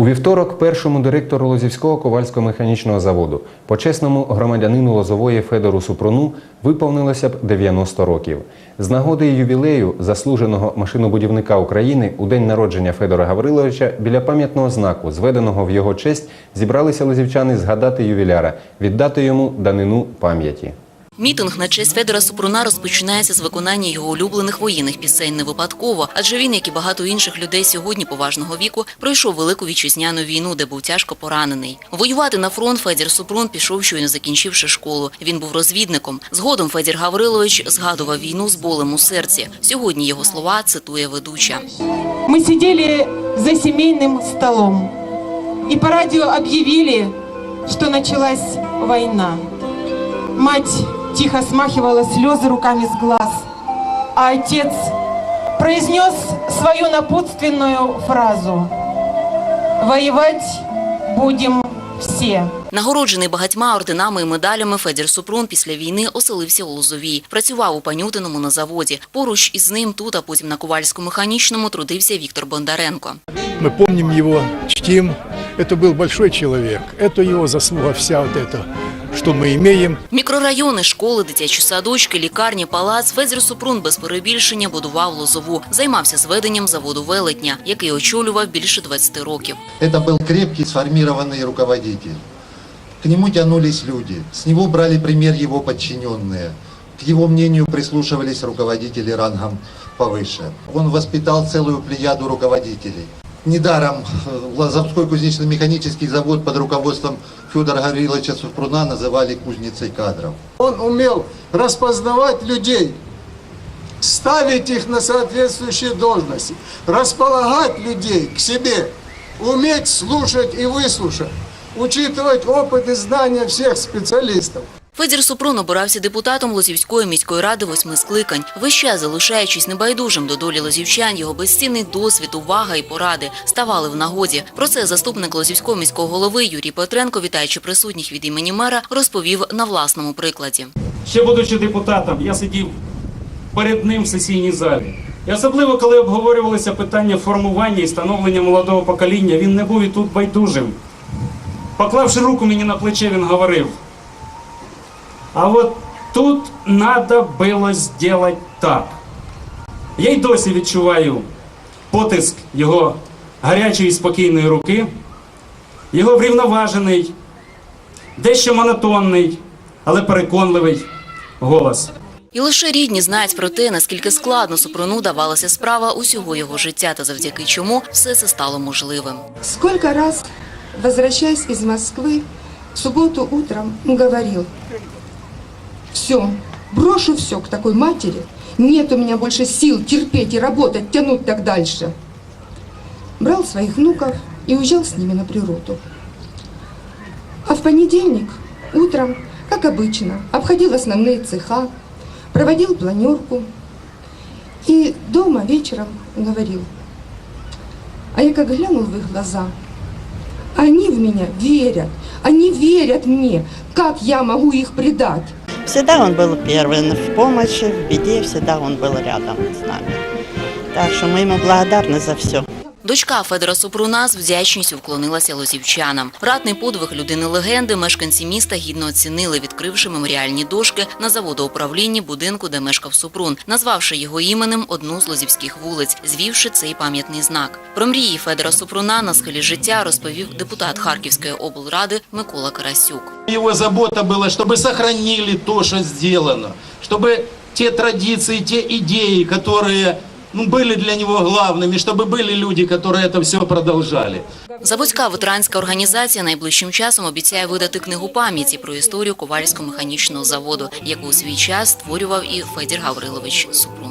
У вівторок першому директору Лозівського ковальсько-механічного заводу, почесному громадянину Лозової Федору Супруну, виповнилося б 90 років. З нагоди ювілею заслуженого машинобудівника України у день народження Федора Гавриловича біля пам'ятного знаку, зведеного в його честь, зібралися лозівчани згадати ювіляра, віддати йому данину пам'яті. Мітинг на честь Федора Супруна розпочинається з виконання його улюблених воєнних пісень не випадково, адже він, як і багато інших людей сьогодні поважного віку, пройшов велику вітчизняну війну, де був тяжко поранений. Воювати на фронт Федір Супрун пішов, щойно закінчивши школу. Він був розвідником. Згодом Федір Гаврилович згадував війну з болем у серці. Сьогодні його слова цитує ведуча. Мы сидели за семейным столом и по радио объявили, что началась война. Мать тихо смахивала слезы руками с глаз, а отец произнес свою напутственную фразу «Воевать будем все». Нагороджений багатьма орденами і медалями Федір Супрун після війни оселився у Лозовій. Працював у Панютиному на заводі. Поруч із ним тут, а потім на Ковальському-механічному трудився Віктор Бондаренко. Мы помним его, чтим. Это был большой человек. Это его заслуга вся вот это, что мы имеем. Мікрорайони, школи, дитячі садочки, лікарні, палац Федір Супрун без перебільшення будував Лозову. Займався зведенням заводу велетня, який очолював більше 20 років. Это был крепкий, сформированный руководитель. К нему тянулись люди, с него брали пример его подчиненные. К его мнению прислушивались руководители рангом повыше. Он воспитал целую плеяду руководителей. Недаром э, Лазовской кузнечно-механический завод под руководством Федора Гавриловича Супруна называли кузницей кадров. Он умел распознавать людей, ставить их на соответствующие должности, располагать людей к себе, уметь слушать и выслушать, учитывать опыт и знания всех специалистов. Федір Супрун обирався депутатом Лозівської міської ради восьми скликань. Весь час залишаючись небайдужим до долі лозівчан, його безцінний досвід, увага і поради ставали в нагоді. Про це заступник Лозівського міського голови Юрій Петренко, вітаючи присутніх від імені мера, розповів на власному прикладі. Ще будучи депутатом, я сидів перед ним в сесійній залі. І особливо, коли обговорювалися питання формування і становлення молодого покоління, він не був і тут байдужим. Поклавши руку мені на плече, він говорив: а от тут треба було зробити так. Я й досі відчуваю потиск його гарячої спокійної руки, його врівноважений, дещо монотонний, але переконливий голос. І лише рідні знають про те, наскільки складно Супруну давалася справа усього його життя, та завдяки чому все це стало можливим. Сколько раз, возвращаясь из Москвы, в субботу утром он говорил, все, брошу все к такой матери, нет у меня больше сил терпеть и работать, тянуть так дальше. Брал своих внуков и уезжал с ними на природу. А в понедельник утром, как обычно, обходил основные цеха, проводил планерку и дома вечером говорил, а я как глянул в их глаза, они в меня верят, они верят мне, как я могу их предать? Всегда он был первый в помощи, в беде, всегда он был рядом с нами. Так что мы ему благодарны за все. Дочка Федора Супруна з вдячністю вклонилася лозівчанам. Ратний подвиг людини легенди мешканці міста гідно оцінили, відкривши меморіальні дошки на заводоуправлінні будинку, де мешкав Супрун, назвавши його іменем одну з лозівських вулиць, звівши цей пам'ятний знак. Про мрії Федора Супруна на схилі життя розповів депутат Харківської облради Микола Карасюк. Его забота была, чтобы сохранили то, что сделано, чтобы те традиции, те идеи, которые ну, были для него главными, чтобы были люди, которые это все продолжали. Заводська ветеранська організація найближчим часом обіцяє видати книгу пам'яті про історію ковальсько-механічного заводу, яку у свій час створював і Федір Гаврилович Супрун.